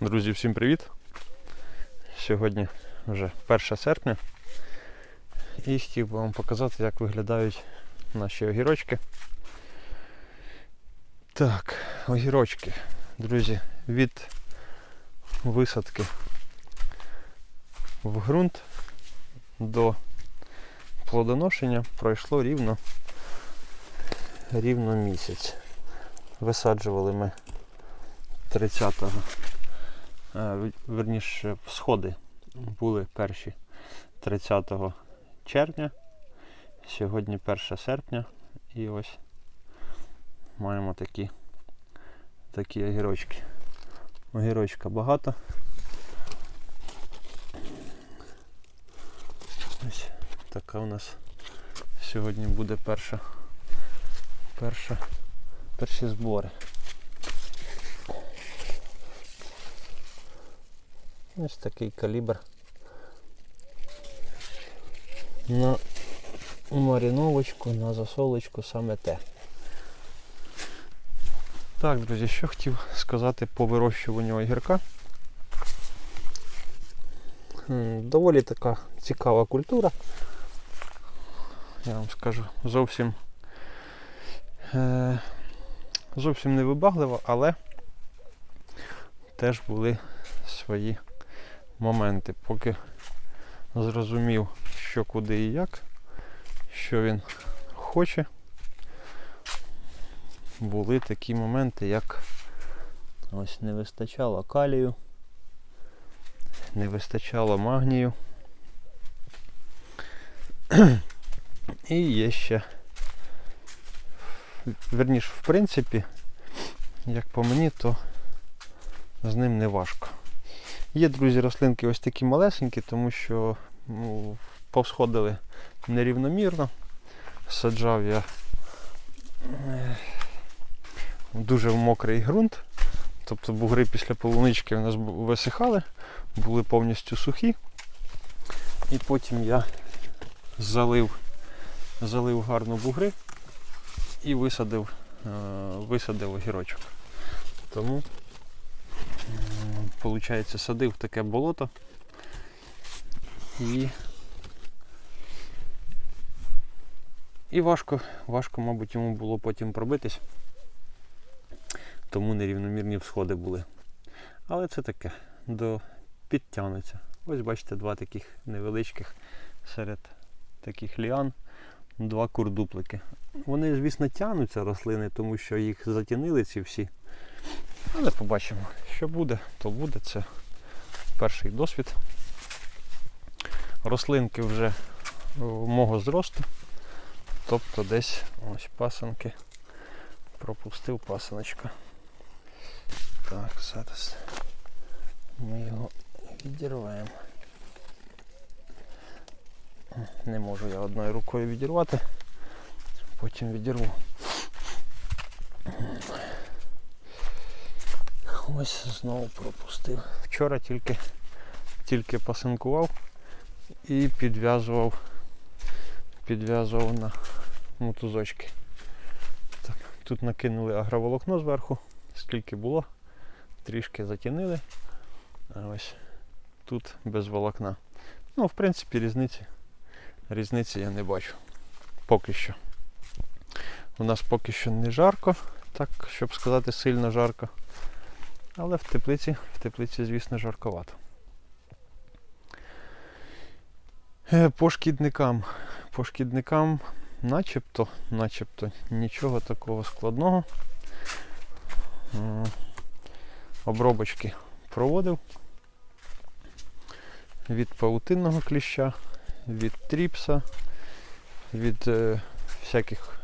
Друзі, всім привіт! Сьогодні вже 1 серпня і хотів би вам показати, як виглядають наші огірочки. Так, огірочки, друзі, від висадки в ґрунт до плодоношення пройшло рівно, рівно місяць. Висаджували ми 30-го Е, верніше, всходи були перші 30 червня, сьогодні 1 серпня і ось маємо такі, такі огірочки. Огірочка багато. Ось така у нас сьогодні буде перша, перша, перші збори. Ось такий калібр. На маріновочку, на засолочку саме те. Так, друзі, що хотів сказати по вирощуванню огірка. Доволі така цікава культура. Я вам скажу, зовсім е, зовсім не вибаглива, але теж були свої моменти, поки зрозумів, що куди і як, що він хоче. Були такі моменти, як ось не вистачало калію, не вистачало магнію. І є ще, верніше, в принципі, як по мені, то з ним не важко. Є, друзі, рослинки ось такі малесенькі, тому що ну, повсходили нерівномірно. Саджав я е, дуже в мокрий ґрунт. Тобто бугри після полунички у нас висихали, були повністю сухі. І потім я залив, залив гарно бугри і висадив, е, висадив огірочок. Тому Получається, садив таке болото і і важко, важко, мабуть, йому було потім пробитись, тому нерівномірні всходи були. Але це таке, до підтягнеться. Ось бачите, два таких невеличких серед таких ліан, два курдуплики. Вони, звісно, тягнуться рослини, тому що їх затінили ці всі. Але побачимо, що буде, то буде. Це перший досвід. Рослинки вже мого зросту. Тобто десь ось пасанки. Пропустив пасаночка. Так, зараз ми його відірваємо. Не можу я одною рукою відірвати, потім відірву. Ось знову пропустив. Вчора тільки, тільки пасинкував і підв'язував підв'язував на мотузочки. Так, тут накинули агроволокно зверху, скільки було, трішки затінили. А ось тут без волокна. Ну, в принципі, різниці, різниці я не бачу. Поки що. У нас поки що не жарко, так, щоб сказати, сильно жарко. Але в теплиці, в теплиці, звісно, жарковато. Е, По шкідникам. По шкідникам начебто, начебто нічого такого складного. Обробочки проводив від паутинного кліща, від тріпса, від е, всяких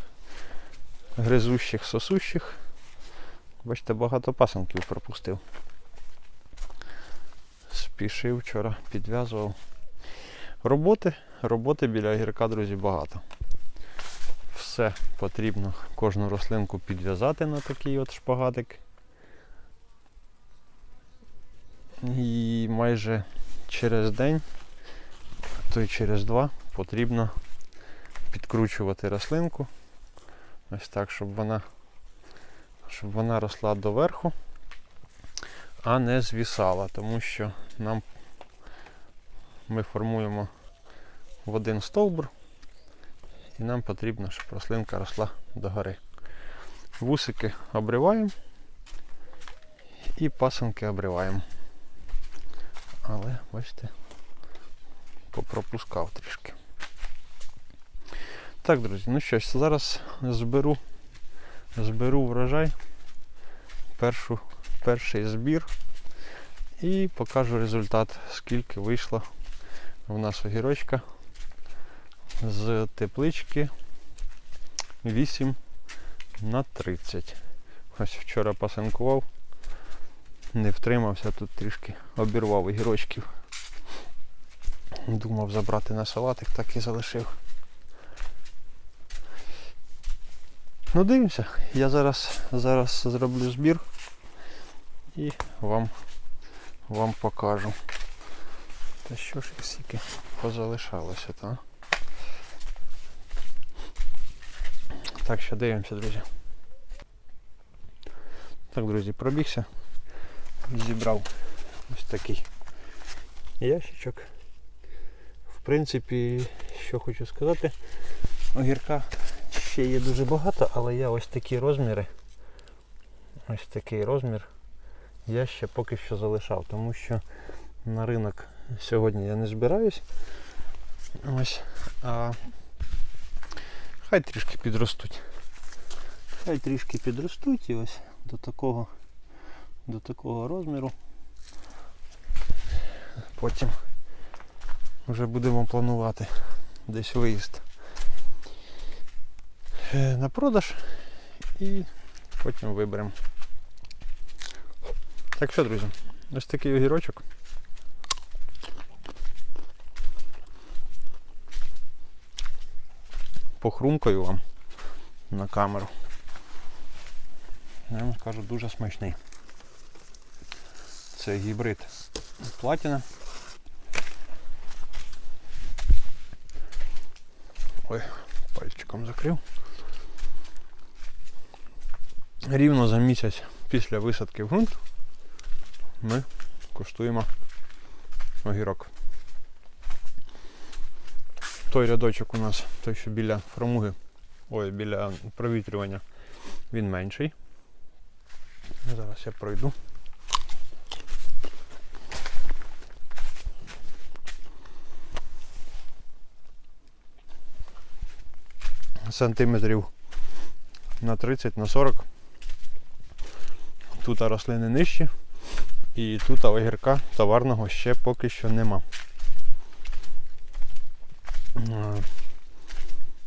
гризущих, сосущих. Бачите, багато пасанків пропустив. Спішив вчора, підв'язував. Роботи, роботи біля гірка, друзі, багато. Все потрібно кожну рослинку підв'язати на такий от шпагатик. І майже через день, то й через два, потрібно підкручувати рослинку. Ось так, щоб вона щоб вона росла доверху. а не звісала, тому що нам ми формуємо в один стовбур і нам потрібно, щоб рослинка росла догори. Вусики обриваємо і пасинки обриваємо. Але, бачите, попропускав трішки. Так, друзі, ну що ж, зараз зберу, зберу врожай, першу, перший збір і покажу результат, скільки вийшло в нас огірочка з теплички 8 на 30. Ось вчора пасинкував, не втримався, тут трішки обірвав огірочків. Думав забрати на салатик, так і залишив. Ну дивимося, я зараз, зараз зроблю збір і вам, вам покажу. Та що ж їх стільки позалишалося, та? Так що дивимося, друзі. Так, друзі, пробігся. Зібрав ось такий ящичок. В принципі, що хочу сказати, огірка ще є дуже багато, але я ось такі розміри. Ось такий розмір я ще поки що залишав, тому що на ринок сьогодні я не збираюсь. Ось. А хай трішки підростуть. Хай трішки підростуть і ось до такого, до такого розміру. Потім вже будемо планувати десь виїзд на продаж і потім виберемо. Так що, друзі, ось такий огірочок. Похрумкаю вам на камеру. Я вам скажу дуже смачний. Це гібрид платіна. Ой, пальчиком закрив. Рівно за місяць після висадки в ґрунт ми куштуємо огірок. Той рядочок у нас, той, що біля фрамуги, ой, біля провітрювання, він менший. Зараз я пройду. Сантиметрів на 30 на 40. Тут рослини нижчі і тут огірка товарного ще поки що нема.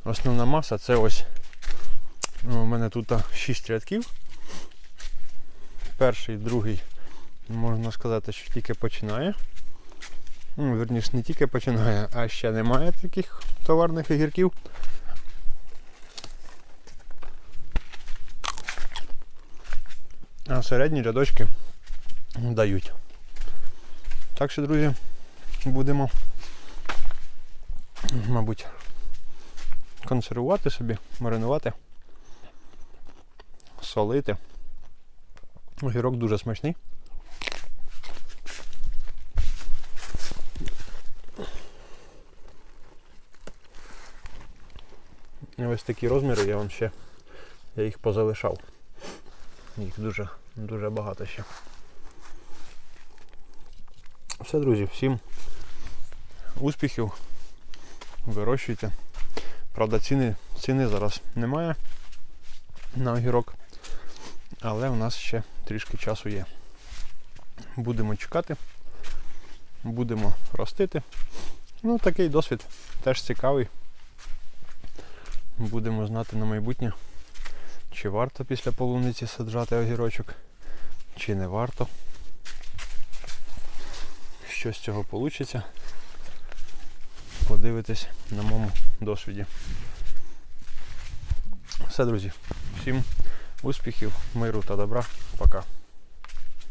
Основна маса це ось ну, у мене тут 6 рядків. Перший, другий, можна сказати, що тільки починає. Ну, Верніше, не тільки починає, а ще немає таких товарних огірків. А середні рядочки дають. Так що, друзі, будемо, мабуть, консервувати собі, маринувати, солити. Огірок дуже смачний. Ось такі розміри я вам ще я їх позалишав. Їх дуже дуже багато ще. Все, друзі, всім успіхів. Вирощуйте. Правда, ціни, ціни зараз немає на огірок, але у нас ще трішки часу є. Будемо чекати, будемо ростити. Ну, такий досвід теж цікавий. Будемо знати на майбутнє, чи варто після полуниці саджати огірочок, чи не варто. Що з цього вийде, подивитись на моєму досвіді. Все, друзі. Всім успіхів, миру та добра. Пока.